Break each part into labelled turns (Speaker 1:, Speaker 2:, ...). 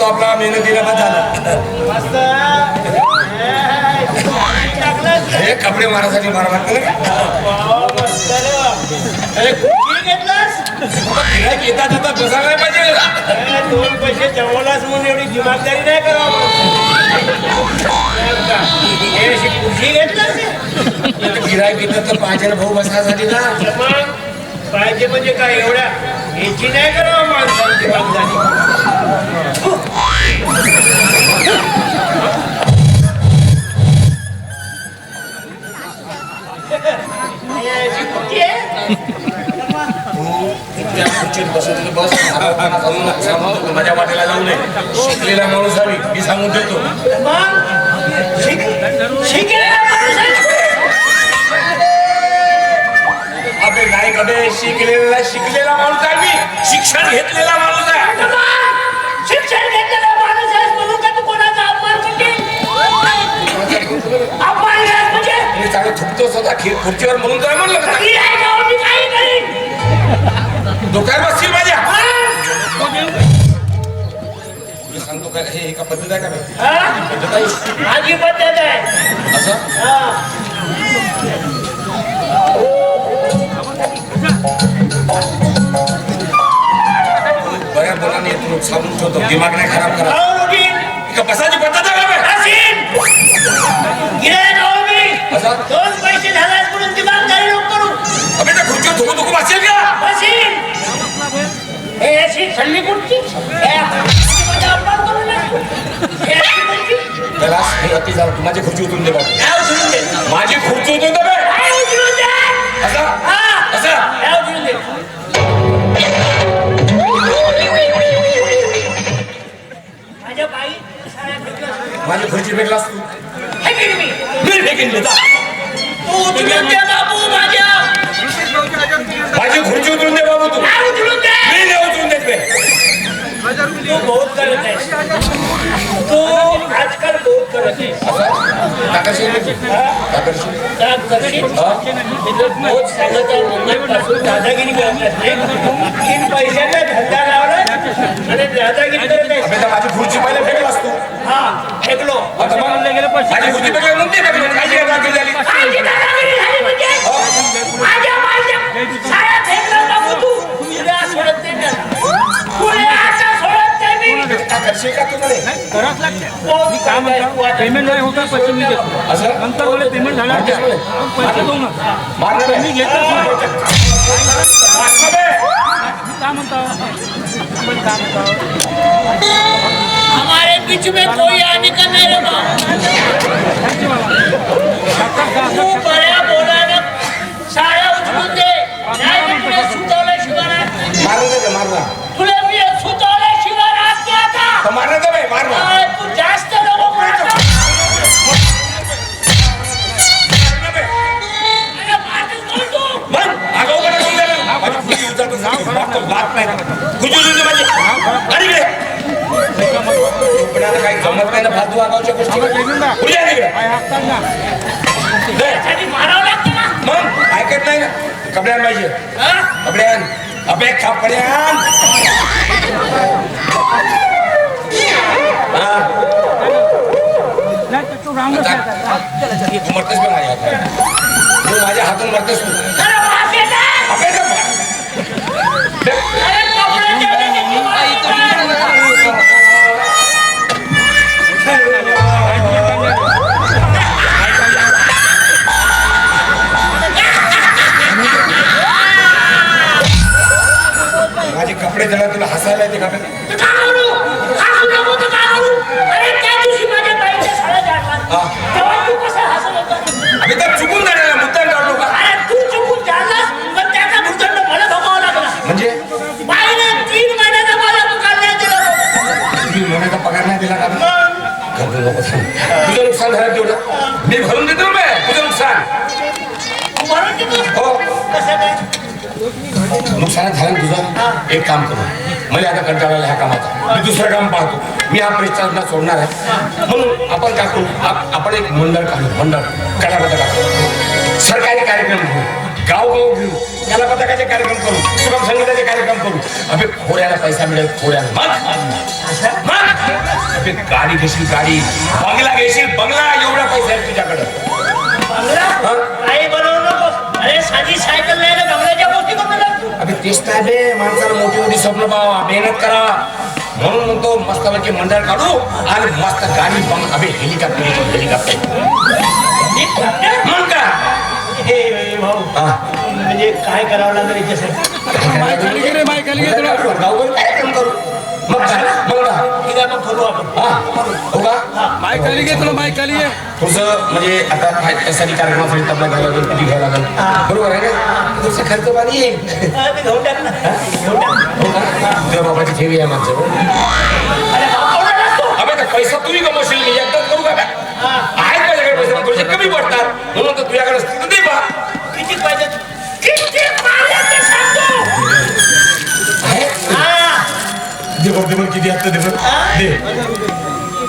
Speaker 1: करतो आपला मेहनतीला पण झालं.
Speaker 2: हे,
Speaker 1: कपडे मारासाठी मारा लागतं गिऱ्हाईक येता जाता बसायला नाही पाहिजे.
Speaker 2: दोन पैसे जमवलास म्हणून एवढी दिमागदारी नाही करावं. अशी
Speaker 1: गिऱ्हाईक येतं तर पाहिजे ना भाऊ बसायसाठी ना
Speaker 2: पाहिजे म्हणजे काय एवढ्या याची नाही करावं माणसाची दिमागदारी
Speaker 1: माझ्या वाटेला जाऊ नये शिकलेला माणूस हवी मी सांगून ठेवतो
Speaker 2: शिकलेला
Speaker 1: अबे नाही कबे शिकलेला शिकलेला माणूस आहे मी. शिक्षण घेतलेला माणूस आहे. थुकतो स्वतः खी- खुर्चीवर म्हणून काय म्हणलं डोक्यावर बसशील माझ्या? तुला सांगतो काय हे एका पद्धत आहे का?
Speaker 2: हा?
Speaker 1: पद्धत आहे?
Speaker 2: माझी पद्धत आहे.
Speaker 1: असं?
Speaker 2: हा.
Speaker 1: बऱ्या बोलाने तू सांगून ठेवतो दिमाग नाही खराब करा. एका बसायची पद्धत आहे का. असं?
Speaker 2: पैसे झालास म्हणून करू
Speaker 1: अबे त्या बसेल का.
Speaker 2: हे अशी कुठची हे माझा. हे
Speaker 1: अति खुर्ची उतरून दे बाबू
Speaker 2: उचलून दे.
Speaker 1: माझी खुर्ची उतरून दे तो
Speaker 2: आजकाल बहुत करत आहेस
Speaker 1: असं
Speaker 2: सांगत आहे मुंबईपासून दादागिरी तीन पैशाचा धंदा लावला आणि दादागिरी करत आहेस
Speaker 1: माझी खुर्ची पहिले भेटलो असतो
Speaker 2: हा फेकलो
Speaker 1: माझी खुर्ची काय झाली
Speaker 2: दादागिरी झाली माझ्या मी
Speaker 3: काय म्हणतो?
Speaker 2: करत
Speaker 3: पेमेंट नाही होता पैसे मी देतो
Speaker 1: असं
Speaker 3: नंतर मला पेमेंट झालं? पैसे देऊ नका. मी काय म्हणतो? आपण काय म्हणतो?
Speaker 2: हमारे बीच में कोई आने का नहीं
Speaker 1: बात नाही. दे माझी आता काही जमत नाही ना फालतू आगाऊच्या गोष्टी.
Speaker 2: ना.
Speaker 1: मग ऐकत नाही ना. कपडे आण पाहिजे
Speaker 2: हा?
Speaker 1: कपडे आण. अबे कपडे आण. हा, हसायला येते का बे?
Speaker 2: तर का करू? हसू नको तर का करू? अरे त्या दिवशी माझ्या बाईच्या साड्या जाडल्या.
Speaker 1: नुकसान झालं तुझं एक काम करू. मला आता कंटाळा आला ह्या कामाचा. मी दुसरं काम पाहतो. मी हा प्रश्न सोडणार आहे. म्हणून आपण काय करू? आप- आपण एक मंडळ काढू. मंडळ. कलापथक काढू. सरकारी कार्यक्रम घेऊ. गाव गाव घेऊ. कलापथकाचे कार्यक्रम करू. सुगम संगीताचे कार्यक्रम करू. अबे खोऱ्याला पैसा मिळेल खोऱ्याला. गाडी घेशील गाडी. बंगला घेशील. बंगला एवढा पैसा आहे तुझ्याकडे.
Speaker 2: बंगला? काही बनवू नको अरे साधी सायकल नाही ना बंगल्याच्या गोष्टी
Speaker 1: अबे तेच काय बे माणसाला मोठी मोठी स्वप्न पाहा मेहनत करा म्हणून म्हणतो मस्तपैकी मंडळ काढू आणि मस्त गाडी बंग अबे हेलिकॉप्टर येतो हेलिकॉप्टर मग का
Speaker 2: हे भाऊ. म्हणजे काय करावं लागेल याच्यासाठी?
Speaker 1: कार्यक्रम करू. मग काय मग
Speaker 2: आपण.
Speaker 1: हा हो का?
Speaker 3: माईक खाली घे तुला माईक खाली घे.
Speaker 1: तुझं म्हणजे आता काय त्यासाठी कार्यक्रमासाठी तबला घ्यायला लागेल किती घ्यायला लागेल? बरोबर आहे ना? तुझं खर्च पाणी येईल.
Speaker 2: हा, ते घेऊन टाक ना. घेऊन टाक.
Speaker 1: हो का? तुझ्या बाबाची ठेवी आहे माझं
Speaker 2: अरे
Speaker 1: अबे तर पैसा तुम्ही कमवशील मी एकदाच दे बघ किती हप्ते दे. बघ दे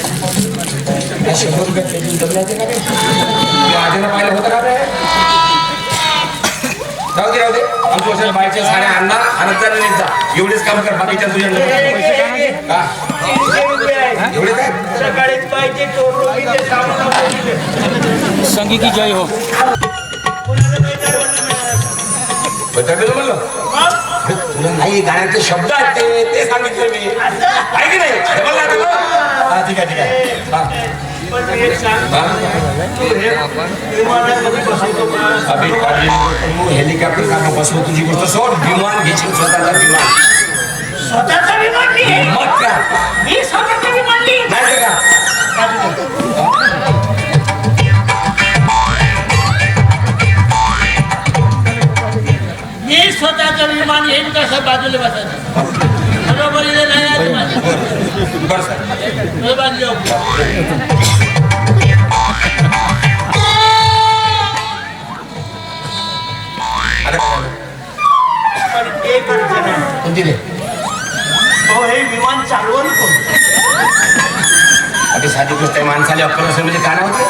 Speaker 1: काय शंभर रुपये पेटी पाहिलं होतं का रे? राहू दे राहू दे आमच्या वर्षाला बायच्या साड्या आणला जा नेत जा एवढेच काम कर बाकीच्या तुझ्या
Speaker 2: रुपये आहे
Speaker 1: एवढे काय
Speaker 2: सकाळीच पाहिजे.
Speaker 3: संगी की जय हो
Speaker 2: कोणाला.
Speaker 1: बदललं म्हणलं
Speaker 2: मग?
Speaker 1: तुला नाही गाण्याचे शब्द आहेत ते ते सांगितलं मी
Speaker 2: असं?
Speaker 1: आहे की नाही हे बघ ना. हा ठीक आहे ठीक आहे हा.
Speaker 2: बसवतो
Speaker 1: हेलिकॉप्टर का बसव तुझी गोष्ट सोड विमान घेशील स्वतःचा विमान
Speaker 2: स्वतःचा विमान मी आहे.
Speaker 1: मग का
Speaker 2: मी स्वतःचा विमान.
Speaker 1: नाही का
Speaker 2: मी स्वतःचं विमान बाजूला बसायचं अहो, हे विमान चालवून
Speaker 1: अगदी साधी गोष्ट आहे माणसाला अक्कल असेल म्हणजे काय होते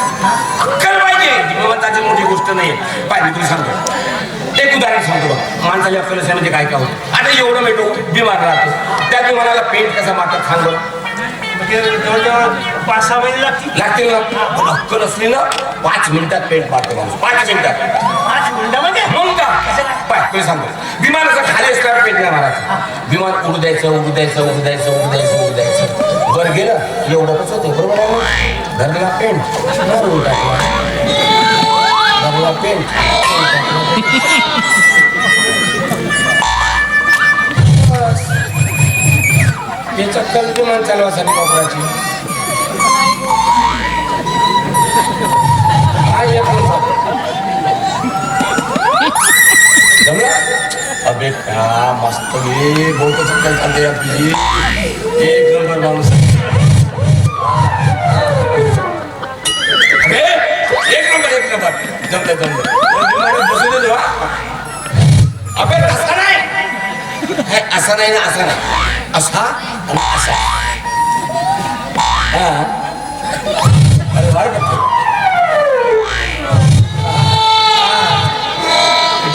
Speaker 1: अक्कल पाहिजे भगवंताची मोठी गोष्ट नाही पाहिजे तुम्ही तुला सांगतो एक उदाहरण सांगतो बघ. अक्कल असेल म्हणजे काय काय होतं? आता एवढं मिळतो विमान राहतो. त्या विमानाला पेंट कसा मारतात सांग
Speaker 2: म्हणजे जवळजवळ पाच सहा महिने लागतील.
Speaker 1: लागतील ना? अक्कल असली ना पाच मिनिटात पेंट मारतो माणूस. पाच मिनिटात.
Speaker 2: पाच मिनिटामध्ये
Speaker 1: मग का? पाय तुला सांगतो. विमान असं खाली असल्यावर पेट नाही मारायचं. विमान उडू द्यायचं उडू द्यायचं उडू द्यायचं उडू द्यायचं उडू द्यायचं. वर गेलं एवढं कसं होते? बरोबर आहे धरलेला पेंट. उडू टाकला धरलेला पेंट बस. हे चक्कल विमान चालवासाठी वापरायची हा एक नंबर. जमलं अबे का मस्त हे बहुत चक्कल चालते यार तुझी एक नंबर माणूस अबे, जमलं जमलं विमानात बसू दे तेव्हा. अबे तसा नाही. हे, असा नाही ना असा नाही. असा आणि असा. हा. अरे बघतो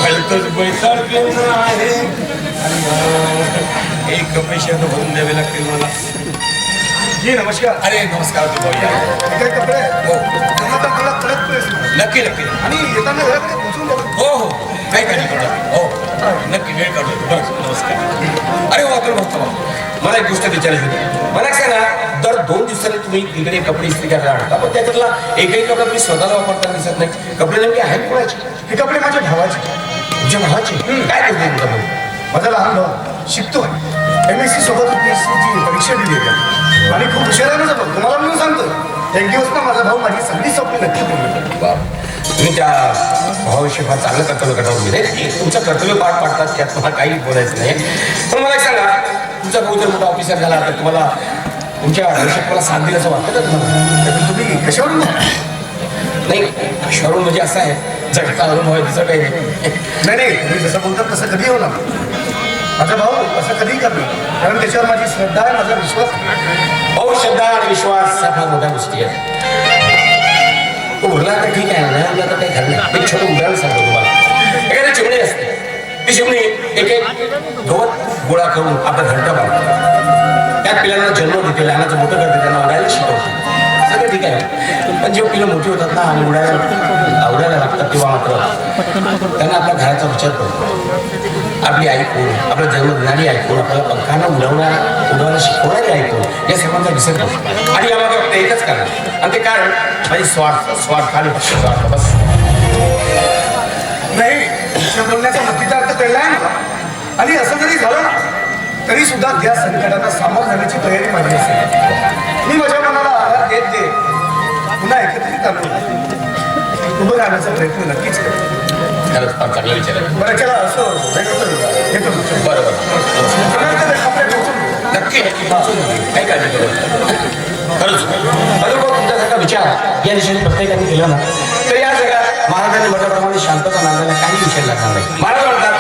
Speaker 1: भलतंच बैसाड केलं आहे. एक पैसे भरून द्यावे लागतील मला.
Speaker 4: जी नमस्कार.
Speaker 1: अरे नमस्कार.
Speaker 4: हे काय कपडे?
Speaker 1: हो. नक्की नक्की.
Speaker 4: आणि येताना घराकडे पोहोचून बघा
Speaker 1: हो हो. काही काही करतो हो. नक्की वेळ काढतो बरं नमस्कार. अरे तर बघतो मला एक गोष्ट विचारायची होती. मला सांगा दर दोन दिवसांनी तुम्ही इकडे कपडे इस्त्री करायला आणता पण त्याच्यातला एकही कपडा तुम्ही स्वतःला वापरताना दिसत नाही. कपडे नेमके आहेत कोणाचे?
Speaker 4: हे कपडे माझ्या भावाचे.
Speaker 1: तुमच्या भावाचे? काय करते तुमचा भाऊ
Speaker 4: माझा लहान भाऊ. शिकतो एम एस सी सोबत परीक्षा दिली आहे आणि खूप हुशार आहे माझा भाऊ तुम्हाला म्हणून सांगतो एक दिवस ना माझा भाऊ माझी सगळी स्वप्न नक्की पूर्ण.
Speaker 1: तुम्ही त्या भावाविषयी फार चांगलं कर्तव्य कटावून गेले तुमचं कर्तव्य पार पाडतात त्यात तुम्हाला काही बोलायचं नाही. पण मला एक सांगा तुमचा भाऊ जर मोठा ऑफिसर झाला तर तुम्हाला तुमच्या आयुष्यात मला साथ दिल्याचं वाटतं? का तुम्हाला
Speaker 4: तुम्ही कशावरून
Speaker 1: नाही कशावरून? म्हणजे असं आहे जगता अनुभव आहे तिचं काही नाही.
Speaker 4: नाही जसं बोलतात तसं कधी होणार? माझा भाऊ असं कधीही करणार कारण त्याच्यावर माझी श्रद्धा आहे माझा विश्वास
Speaker 1: भाऊ श्रद्धा आणि विश्वास हा फार मोठ्या गोष्टी आहेत तो उरला तर ठीक आहे नाही उरला तर काही घाल नाही. एक छोटं उदाहरण सांगतो तुम्हाला. एखादी चिमणी असते. ती चिमणी एक एक गवत गोळा करून आपलं घंटा बांधतो त्या पिलांना जन्म देते लहानाचं मोठं करते त्यांना उडायला शिकवते. सगळं ठीक आहे. पण जेव्हा पिलं मोठी होतात ना आणि उडायला आवडायला लागतात तेव्हा मात्र. त्यांना आपल्या घराचा विचार करतो. आपली ऐकून आपल्या जन्मदिनाने जन्म देणारी कोण? आपल्याला पंखांना उडवणारा उडवायला शिकवणारी ऐकून कोण? या सर्वांचा विसर करतो आणि आम्हाला फक्त एकच कारण. आणि ते कारण माझी स्वार्थ स्वार्थ आणि फक्त स्वार्थ बस.
Speaker 4: नाही बोलण्याचा नक्कीचा अर्थ कळला आहे आणि असं जरी झालं तरी सुद्धा त्या संकटाला सामोर जाण्याची तयारी माझी असेल. मी माझ्या मनाला आधार देत दे पुन्हा एकत्रित आलो. उभं राहण्याचा प्रयत्न नक्कीच करतो
Speaker 1: खरंच फार चांगला विचार आहे.
Speaker 4: बरं चला असं भेटतो येतो
Speaker 1: बरं बरं.
Speaker 4: आपल्या पोहोचून
Speaker 1: नक्की नक्की. काळजी. खरंच. बरोबर तुमच्यासारखा विचार या दिशेने प्रत्येकाने केला ना तर या जगात महाराजांनी म्हटल्याप्रमाणे शांतता नांदायला काही विषय लागणार नाही. महाराज म्हणतात